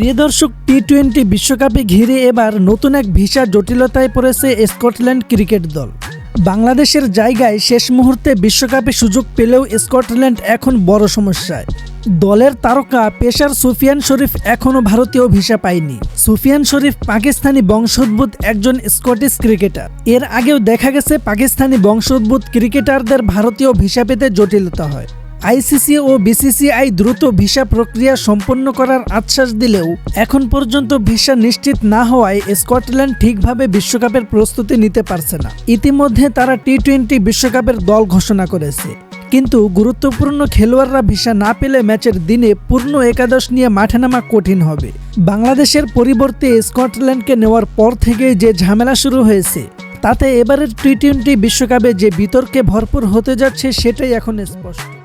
প্রিয় দর্শক T twenty বিশ্বকাপে ঘিরে এবার নতুন এক ভিসা জটিলতায় পড়েছে স্কটল্যান্ড ক্রিকেট দল। বাংলাদেশের জায়গায় শেষ মুহূর্তে বিশ্বকাপে সুযোগ পেলেও স্কটল্যান্ড এখন বড় সমস্যায়। দলের তারকা পেশার সুফিয়ান শরীফ এখনও ভারতীয় ভিসা পায়নি। সুফিয়ান শরীফ পাকিস্তানি বংশোদ্ভূত একজন স্কটিশ ক্রিকেটার। এর আগেও দেখা গেছে, পাকিস্তানি বংশোদ্ভূত ক্রিকেটারদের ভারতীয় ভিসা পেতে জটিলতা হয়। আইসিসি ও বিসিসিআই দ্রুত ভিসা প্রক্রিয়া সম্পন্ন করার আশ্বাস দিলেও এখন পর্যন্ত ভিসা নিশ্চিত না হওয়ায় স্কটল্যান্ড ঠিকভাবে বিশ্বকাপের প্রস্তুতি নিতে পারছে না। ইতিমধ্যে তারা টি টোয়েন্টি বিশ্বকাপের দল ঘোষণা করেছে। কিন্তু গুরুত্বপূর্ণ খেলোয়াড়রা ভিসা না পেলে ম্যাচের দিনে পূর্ণ একাদশ নিয়ে মাঠে নামা কঠিন হবে। বাংলাদেশের পরিবর্তে স্কটল্যান্ডকে নেওয়ার পর থেকেই যে ঝামেলা শুরু হয়েছে, তাতে এবারের টি টোয়েন্টি বিশ্বকাপে যে বিতর্কে ভরপুর হতে যাচ্ছে সেটাই এখন স্পষ্ট।